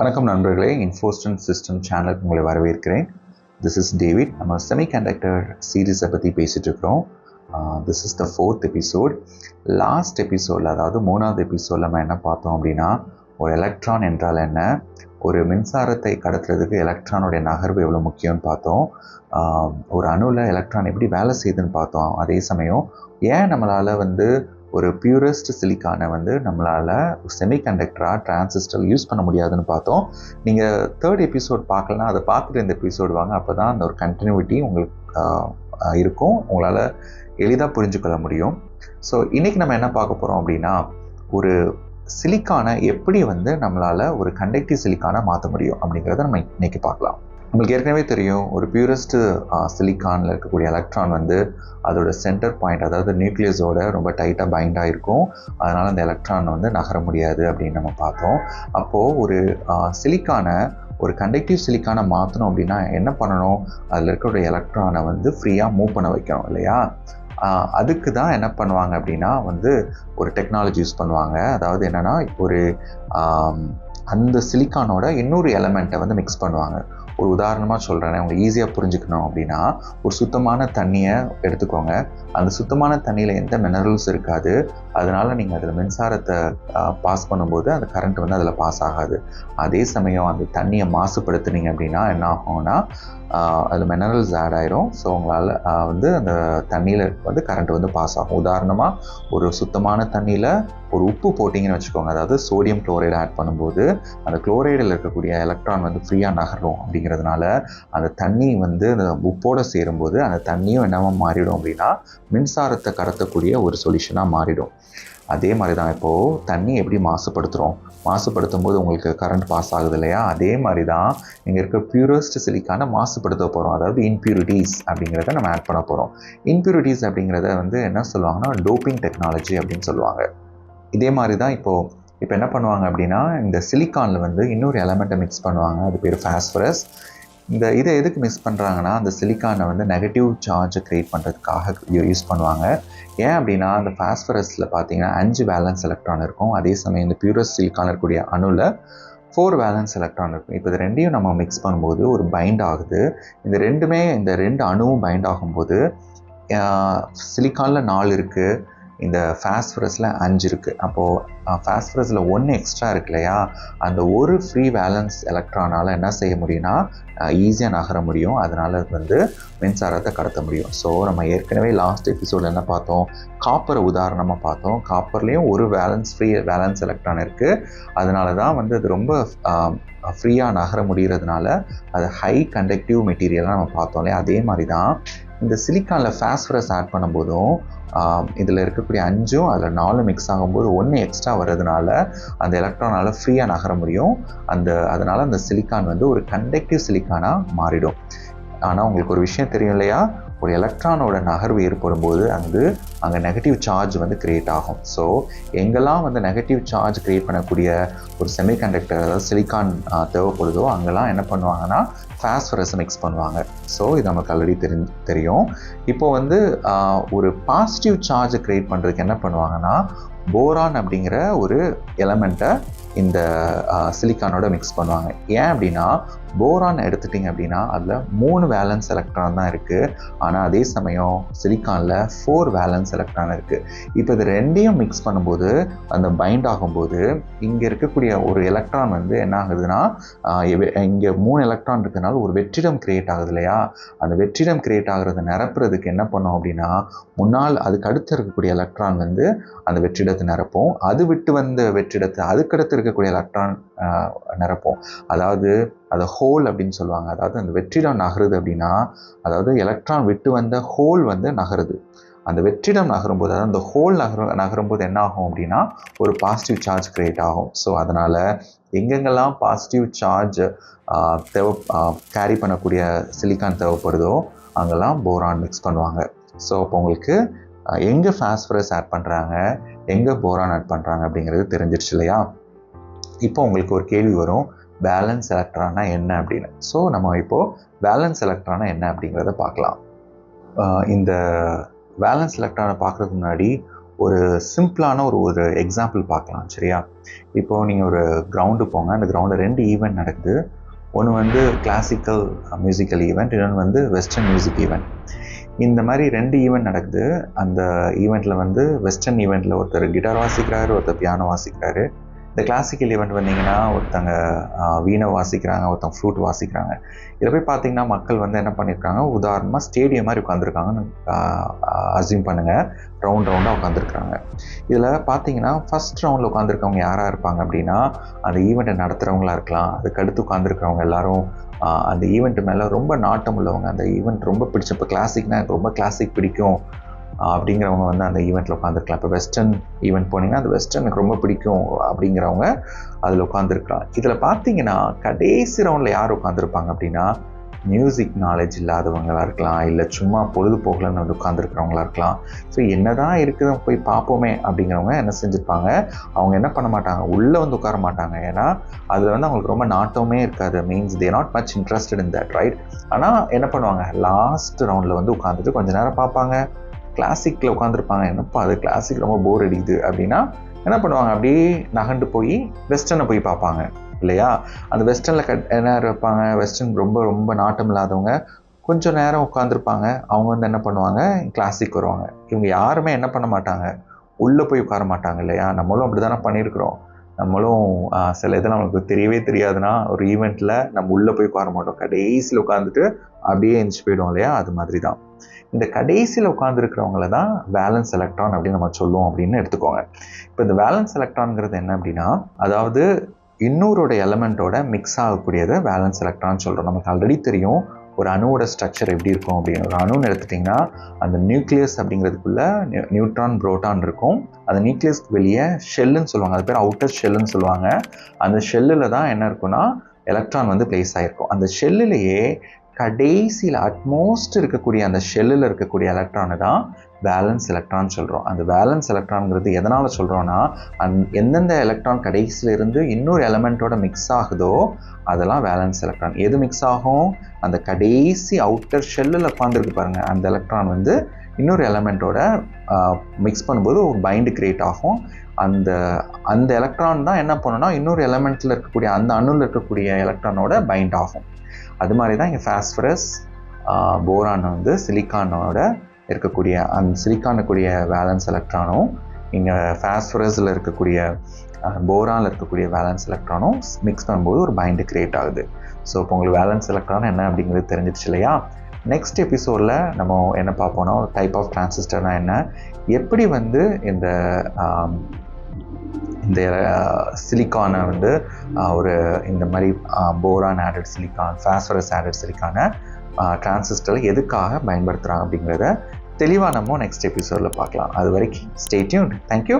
வணக்கம் நண்பர்களே இன்ஃபோஸ்டன் சிஸ்டம் சேனலுக்கு உங்களை வரவேற்கிறேன். திஸ் இஸ் டேவிட் நம்ம செமிகண்டக்டர் சீரீஸை பற்றி பேசிகிட்டு இருக்கிறோம். This is the fourth episode last எபிசோடில் அதாவது மூணாவது எபிசோடில் நம்ம என்ன பார்த்தோம் அப்படின்னா ஒரு எலக்ட்ரான் என்றால் என்ன? ஒரு மின்சாரத்தை கடத்துறதுக்கு எலக்ட்ரானுடைய நகர்வு எவ்வளோ முக்கியம்னு பார்த்தோம். ஒரு அணுவில் எலக்ட்ரான் எப்படி வேலை செய்யுதுன்னு பார்த்தோம் அதே சமயம். ஏன் நம்மளால் வந்து ஒரு பியூரஸ்ட் சிலிக்கானை வந்து நம்மளால் செமிகண்டக்டராக டிரான்சிஸ்டர் யூஸ் பண்ண முடியாதுன்னு பார்த்தோம். நீங்கள் தேர்ட் எபிசோட் பார்க்கலனா அதை பார்த்துட்டு இந்த எபிசோடு வாங்க. அப்போ தான் அந்த ஒரு கண்டினியூட்டி உங்களுக்கு இருக்கும். உங்களால் எளிதாக புரிஞ்சுக்கொள்ள முடியும். ஸோ இன்றைக்கி நம்ம என்ன பார்க்க போகிறோம் அப்படின்னா ஒரு சிலிக்கானை எப்படி வந்து நம்மளால் ஒரு கண்டக்டிவ் சிலிக்கானை மாற்ற முடியும் அப்படிங்கிறத நம்ம இன்னைக்கு பார்க்கலாம். உங்களுக்கு ஏற்கனவே தெரியும் ஒரு பியூரஸ்ட் சிலிக்கானில் இருக்கக்கூடிய எலக்ட்ரான் வந்து அதோட சென்டர் பாயிண்ட் அதாவது நியூக்ளியஸோட ரொம்ப டைட்டாக பைண்டாக இருக்கும் அதனால் அந்த எலக்ட்ரான் வந்து நகர முடியாது அப்படின்னு நம்ம பார்த்தோம். அப்போது ஒரு சிலிக்கானை ஒரு கண்டக்டிவ் சிலிக்கானை மாற்றணும் அப்படின்னா என்ன பண்ணணும்? அதில் இருக்கக்கூடிய எலக்ட்ரானை வந்து ஃப்ரீயாக மூவ் பண்ண வைக்கணும் இல்லையா? அதுக்கு தான் என்ன பண்ணுவாங்க அப்படின்னா வந்து ஒரு டெக்னாலஜி யூஸ் பண்ணுவாங்க. அதாவது என்னென்னா ஒரு அந்த சிலிக்கானோட இன்னொரு எலமெண்ட்டை வந்து மிக்ஸ் பண்ணுவாங்க. ஒரு உதாரணமாக சொல்கிறேன் அவங்க ஈஸியாக புரிஞ்சுக்கணும் அப்படின்னா ஒரு சுத்தமான தண்ணியை எடுத்துக்கோங்க. அந்த சுத்தமான தண்ணியில் எந்த மினரல்ஸ் இருக்காது. அதனால் நீங்கள் அதில் மின்சாரத்தை பாஸ் பண்ணும்போது அந்த கரண்ட் வந்து அதில் பாஸ் ஆகாது. அதே சமயம் அந்த தண்ணியை மாசுபடுத்துனீங்க அப்படின்னா என்ன ஆகும்னா அதில் மினரல்ஸ் ஆட் ஆயிரும். ஸோ உங்களால் வந்து அந்த தண்ணியில் வந்து கரண்ட் வந்து பாஸ் ஆகும். உதாரணமாக ஒரு சுத்தமான தண்ணியில் ஒரு உப்பு போட்டிங்கன்னு வச்சுக்கோங்க. அதாவது சோடியம் குளோரைடு ஆட் பண்ணும்போது அந்த குளோரைடில் இருக்கக்கூடிய எலக்ட்ரான் வந்து ஃப்ரீயாக நகரும் அப்படிங்கிறதுனால அந்த தண்ணி வந்து அந்த உப்போடு சேரும்போது அந்த தண்ணியும் என்னவா மாறிடும் அப்படின்னா மின்சாரத்தை கடத்தக்கூடிய ஒரு சொல்யூஷனாக மாறிடும். அதே மாதிரி தான் இப்போது தண்ணி எப்படி மாசுபடுத்துகிறோம் மாசுபடுத்தும் போது உங்களுக்கு கரண்ட் பாஸ் ஆகுது இல்லையா? அதே மாதிரி தான் இங்கே இருக்க பியூரஸ்ட் சிலிக்கான மாசுபடுத்த போகிறோம் அதாவது இன்பியூரிட்டிஸ் அப்படிங்கிறத நம்ம ஆட் பண்ண போகிறோம் இன்பியூரிட்டிஸ் அப்படிங்கிறத வந்து என்ன சொல்லுவாங்கன்னா டோப்பிங் டெக்னாலஜி அப்படின்னு சொல்லுவாங்க. இதே மாதிரி தான் இப்போது இப்போ என்ன பண்ணுவாங்க அப்படின்னா இந்த சிலிக்கானில் வந்து இன்னொரு எலமெண்ட்டை மிக்ஸ் பண்ணுவாங்க. அது பேர் ஃபாஸ்பரஸ் இந்த இதை எதுக்கு மிஸ் பண்ணுறாங்கன்னா அந்த சிலிக்கானை வந்து நெகட்டிவ் சார்ஜை க்ரியேட் பண்ணுறதுக்காக யூஸ் பண்ணுவாங்க. ஏன் அப்படின்னா அந்த ஃபாஸ்பரஸில் பார்த்தீங்கன்னா அஞ்சு வேலன்ஸ் எலக்ட்ரான் இருக்கும். அதே சமயம் இந்த பியூரஸ் சிலிக்கான் இருக்கக்கூடிய அணுவில் ஃபோர் வேலன்ஸ் எலக்ட்ரான் இருக்கும். இப்போ இது ரெண்டையும் நம்ம மிக்ஸ் பண்ணும்போது ஒரு பைண்ட் ஆகுது. இந்த ரெண்டுமே இந்த ரெண்டு அணுவும் பைண்ட் ஆகும்போது சிலிக்கானில் நாலு இருக்குது இந்த ஃபாஸ்ஃபரஸில் அஞ்சு இருக்குது அப்போது ஃபாஸ்ஃபரஸில் ஒன்று எக்ஸ்ட்ரா இருக்கு இல்லையா? அந்த ஒரு ஃப்ரீ வேலன்ஸ் எலக்ட்ரானால் என்ன செய்ய முடியும்னா ஈஸியாக நகர முடியும். அதனால் வந்து மின்சாரத்தை கடத்த முடியும். ஸோ நம்ம ஏற்கனவே லாஸ்ட் எபிசோடில் என்ன பார்த்தோம்? காப்பரை உதாரணமாக பார்த்தோம். காப்பர்லேயும் ஒரு வேலன்ஸ் ஃப்ரீ வேலன்ஸ் எலக்ட்ரான் இருக்குது அதனால தான் வந்து அது ரொம்ப ஃப்ரீயாக நகர முடிகிறதுனால அது ஹை கண்டக்டிவ் மெட்டீரியலாக நம்ம பார்த்தோம் இல்லையா? அதே மாதிரி தான் இந்த சிலிக்கானில் ஃபாஸ்பரஸ் ஆட் பண்ணும்போதும் இதில் இருக்கக்கூடிய அஞ்சும் அதில் நாலும் மிக்ஸ் ஆகும்போது ஒன்று எக்ஸ்ட்ரா வர்றதுனால அந்த எலக்ட்ரானால் ஃப்ரீயாக நகர முடியும். அந்த அதனால் அந்த சிலிக்கான் வந்து ஒரு கண்டக்டிவ் சிலிக்கானாக மாறிடும். ஆனால் உங்களுக்கு ஒரு விஷயம் தெரியும் இல்லையா? ஒரு எலக்ட்ரானோட நகர்வு ஏற்படும் போது அங்கு அங்கே நெகட்டிவ் சார்ஜ் வந்து க்ரியேட் ஆகும். ஸோ எங்கெல்லாம் வந்து நெகட்டிவ் சார்ஜ் கிரியேட் பண்ணக்கூடிய ஒரு செமிகண்டக்டர் அதாவது சிலிக்கான் தேவைப்படுதோ அங்கெல்லாம் என்ன பண்ணுவாங்கன்னா ஃபாஸ்பரஸை மிக்ஸ் பண்ணுவாங்க. ஸோ இது நமக்கு ஆல்ரெடி தெரி தெரியும். இப்போ வந்து ஒரு பாசிட்டிவ் சார்ஜை க்ரியேட் பண்ணுறதுக்கு என்ன பண்ணுவாங்கன்னா போரான் அப்படிங்கிற ஒரு எலமெண்ட்டை இந்த சிலிக்கானோட மிக்ஸ் பண்ணுவாங்க. ஏன் அப்படின்னா போரான் எடுத்துட்டிங்க அப்படின்னா அதில் மூணு வேலன்ஸ் எலக்ட்ரான் தான் இருக்குது ஆனால் அதே சமயம் சிலிக்கானில் ஃபோர் வேலன்ஸ் எலக்ட்ரான் இருக்குது இப்போ இது ரெண்டையும் மிக்ஸ் பண்ணும்போது அந்த பைண்ட் ஆகும்போது இங்கே இருக்கக்கூடிய ஒரு எலக்ட்ரான் வந்து என்ன ஆகுதுன்னா இங்கே மூணு எலக்ட்ரான் இருக்கிறதுனால ஒரு வெற்றிடம் கிரியேட் ஆகுது இல்லையா? அந்த வெற்றிடம் கிரியேட் ஆகிறத நிரப்புறதுக்கு என்ன பண்ணோம் அப்படின்னா முன்னால் அதுக்கு அடுத்து இருக்கக்கூடிய எலக்ட்ரான் வந்து அந்த வெற்றிடத்தை நிரப்போம். அது விட்டு வந்த வெற்றிடத்தை அதுக்கடுத்து இருக்கக்கூடிய எலக்ட்ரான் நிரப்போம். அதாவது அதை ஹோல் அப்படின்னு சொல்லுவாங்க. அதாவது அந்த வெற்றிடம் நகருது அப்படின்னா அதாவது எலக்ட்ரான் விட்டு வந்த ஹோல் வந்து நகருது. அந்த வெற்றிடம் நகரும்போது அதாவது அந்த ஹோல் நகர நகரும்போது என்ன ஆகும் அப்படின்னா ஒரு பாசிட்டிவ் சார்ஜ் கிரியேட் ஆகும். ஸோ அதனால் எங்கெங்கெல்லாம் பாசிட்டிவ் சார்ஜ் தேவை கேரி பண்ணக்கூடிய சிலிக்கான் தேவைப்படுதோ அங்கெல்லாம் போரான் மிக்ஸ் பண்ணுவாங்க. ஸோ அப்போ உங்களுக்கு எங்கே ஃபாஸ்பரஸ் ஆட் பண்ணுறாங்க எங்கே போரான் ஆட் பண்ணுறாங்க அப்படிங்கிறது தெரிஞ்சிருச்சு இல்லையா? இப்போ உங்களுக்கு ஒரு கேள்வி வரும். பேலன்ஸ் எலக்ட்ரானா என்ன அப்படின்னு. ஸோ நம்ம இப்போது பேலன்ஸ் எலக்ட்ரானா என்ன அப்படிங்கிறத பார்க்கலாம். இந்த பேலன்ஸ் எலக்ட்ரானை பார்க்குறதுக்கு முன்னாடி ஒரு சிம்பிளான ஒரு ஒரு எக்ஸாம்பிள் பார்க்கலாம் சரியா? இப்போது நீங்கள் ஒரு கிரவுண்டு போங்க அந்த கிரவுண்டில் ரெண்டு ஈவெண்ட் நடக்குது. ஒன்று வந்து கிளாசிக்கல் மியூசிக்கல் ஈவெண்ட் இன்னொன்று வந்து வெஸ்டர்ன் மியூசிக் ஈவெண்ட் இந்த மாதிரி ரெண்டு ஈவெண்ட் நடக்குது. அந்த ஈவெண்ட்டில் வந்து வெஸ்டர்ன் ஈவெண்ட்டில் ஒருத்தர் கிட்டார் வாசிக்கிறாரு ஒருத்தர் பியானோ வாசிக்கிறாரு. இந்த கிளாசிக்கல் ஈவெண்ட் வந்தீங்கன்னா ஒருத்தங்க வீணை வாசிக்கிறாங்க ஒருத்தங்க ஃப்ளூட் வாசிக்கிறாங்க. இதில் போய் பார்த்தீங்கன்னா மக்கள் வந்து என்ன பண்ணியிருக்காங்க உதாரணமாக ஸ்டேடியம் மாதிரி உட்காந்துருக்காங்கன்னு அசியூம் பண்ணுங்கள் ரவுண்ட் ரவுண்டாக உட்காந்துருக்காங்க இதில் பார்த்தீங்கன்னா ஃபஸ்ட் ரவுண்டில் உட்காந்துருக்கவங்க யாராக இருப்பாங்க அப்படின்னா அந்த ஈவெண்ட்டை நடத்துகிறவங்களா இருக்கலாம். அதுக்கு அடுத்து உட்காந்துருக்கிறவங்க எல்லாரும் அந்த ஈவெண்ட் மேலே ரொம்ப நாட்டம் உள்ளவங்க. அந்த ஈவெண்ட் ரொம்ப பிடிச்ச இப்போ கிளாசிக்னால் எனக்கு ரொம்ப கிளாசிக் பிடிக்கும். அப்படிங்கிறவங்க வந்து அந்த ஈவெண்ட்டில் உட்காந்துருக்கலாம் இப்போ வெஸ்டர்ன் ஈவெண்ட் போனீங்கன்னா அந்த வெஸ்டர்ன் எனக்கு ரொம்ப பிடிக்கும் அப்படிங்கிறவங்க அதில் உட்காந்துருக்கலாம் இதில் பார்த்தீங்கன்னா கடைசி ரவுண்டில் யார் உட்காந்துருப்பாங்க அப்படின்னா மியூசிக் நாலேஜ் இல்லாதவங்களாக இருக்கலாம் இல்லை சும்மா பொழுதுபோகலன்னு வந்து உட்காந்துருக்கிறவங்களா இருக்கலாம். ஸோ என்ன தான் இருக்குது போய் பார்ப்போமே அப்படிங்கிறவங்க என்ன செஞ்சுருப்பாங்க அவங்க என்ன பண்ண மாட்டாங்க உள்ளே வந்து உட்கார மாட்டாங்க. ஏன்னா அதில் வந்து அவங்களுக்கு ரொம்ப நாட்டமே இருக்காது. Means they not much interested in that right ஆனால் என்ன பண்ணுவாங்க லாஸ்ட் ரவுண்டில் வந்து உட்காந்துட்டு கொஞ்ச நேரம் பார்ப்பாங்க. கிளாசிக்கில் உட்காந்துருப்பாங்க என்னப்பா அது கிளாசிக் ரொம்ப போர் அடிக்குது அப்படின்னா என்ன பண்ணுவாங்க? அப்படியே நகண்டு போய் வெஸ்டர்னை போய் பார்ப்பாங்க. இல்லையா? அந்த வெஸ்டர்னில் கட் என்ன இருப்பாங்க வெஸ்டர்ன் ரொம்ப ரொம்ப நாட்டம் இல்லாதவங்க கொஞ்சம் நேரம் உட்காந்துருப்பாங்க அவங்க வந்து என்ன பண்ணுவாங்க? கிளாசிக் வருவாங்க. இவங்க யாருமே என்ன பண்ண மாட்டாங்க? உள்ளே போய் உட்கார மாட்டாங்க. இல்லையா? நம்மளும் அப்படி தானே பண்ணியிருக்கிறோம். நம்மளும் சில இதில் நம்மளுக்கு தெரியவே தெரியாதுன்னா ஒரு ஈவெண்ட்டில் நம்ம உள்ளே போய் உட்கார மாட்டோம். கடைசியில் உட்காந்துட்டு அப்படியே எந்திச்சு போயிடுவோம் இல்லையா? அது மாதிரி தான். இந்த கடைசியில் உட்காந்துருக்கிறவங்கள தான் வேலன்ஸ் எலக்ட்ரான் அப்படின்னு நம்ம சொல்லுவோம் அப்படின்னு எடுத்துக்கோங்க. இப்போ இந்த வேலன்ஸ் எலக்ட்ரான்ங்கிறது என்ன அப்படின்னா அதாவது இன்னொருடைய எலமெண்ட்டோட மிக்ஸ் ஆகக்கூடியதை வேலன்ஸ் எலக்ட்ரான் சொல்கிறோம் நமக்கு ஆல்ரெடி தெரியும். ஒரு அணுவோட ஸ்ட்ரக்சர் எப்படி இருக்கும் அப்படின்னு. ஒரு அணுன்னு எடுத்துட்டிங்கன்னா அந்த நியூக்ளியஸ் அப்படிங்கிறதுக்குள்ள நியூட்ரான் புரோட்டான் இருக்கும். அந்த நியூக்ளியஸ்க்கு வெளியே ஷெல்லுன்னு சொல்லுவாங்க. அது பேர் அவுட்டர் ஷெல்லுன்னு சொல்லுவாங்க. அந்த ஷெல்லில் தான் என்ன இருக்குன்னா எலக்ட்ரான் வந்து பிளேஸ் ஆகிருக்கும் அந்த ஷெல்லிலேயே கடைசியில் அட்மோஸ்ட் இருக்கக்கூடிய அந்த ஷெல்லில் இருக்கக்கூடிய எலக்ட்ரானை தான் பேலன்ஸ் எலக்ட்ரான் சொல்கிறோம் அந்த வேலன்ஸ் எலக்ட்ரான்ங்கிறது எதனால் சொல்கிறோன்னா அந் எந்தெந்த எலக்ட்ரான் கடைசியில் இருந்து இன்னொரு எலமெண்ட்டோட மிக்ஸ் ஆகுதோ அதெல்லாம் வேலன்ஸ் எலக்ட்ரான் எது மிக்ஸ் ஆகும்? அந்த கடைசி அவுட்டர் ஷெல்லில் உட்காந்துருக்கு பாருங்கள் அந்த எலக்ட்ரான் வந்து இன்னொரு எலமெண்ட்டோட மிக்ஸ் பண்ணும்போது ஒரு பைண்டு கிரியேட் ஆகும். அந்த அந்த எலக்ட்ரான் தான் என்ன பண்ணுன்னா இன்னொரு எலமெண்ட்டில் இருக்கக்கூடிய அந்த அணுவில் இருக்கக்கூடிய எலக்ட்ரானோட பைண்ட் ஆகும். அது மாதிரி தான் இங்கே ஃபாஸ்பரஸ் போரான் வந்து சிலிக்கானோட இருக்கக்கூடிய அந்த சிலிக்கானுக்குரிய வேலன்ஸ் எலக்ட்ரானும் இங்கே ஃபாஸ்பரஸில் இருக்கக்கூடிய போரானில் இருக்கக்கூடிய வேலன்ஸ் எலக்ட்ரானும் மிக்ஸ் பண்ணும்போது ஒரு பைண்டு கிரியேட் ஆகுது. ஸோ இப்போ உங்களுக்கு வேலன்ஸ் எலக்ட்ரான் என்ன அப்படிங்கிறது தெரிஞ்சிடுச்சு இல்லையா? நெக்ஸ்ட் எபிசோடில் நம்ம என்ன பார்ப்போம்னா ஒரு டைப் ஆஃப் டிரான்சிஸ்டர்னா என்ன? எப்படி வந்து இந்த இந்த சிலிக்கானை வந்து ஒரு இந்த மாதிரி boron added silicon phosphorus added சிலிக்கானை டிரான்சிஸ்டரில் எதுக்காக பயன்படுத்துகிறாங்க அப்படிங்கிறத தெளிவாக நம்ம நெக்ஸ்ட் எபிசோடில் பார்க்கலாம். அது வரைக்கும் ஸ்டேட்யூன் தேங்க்யூ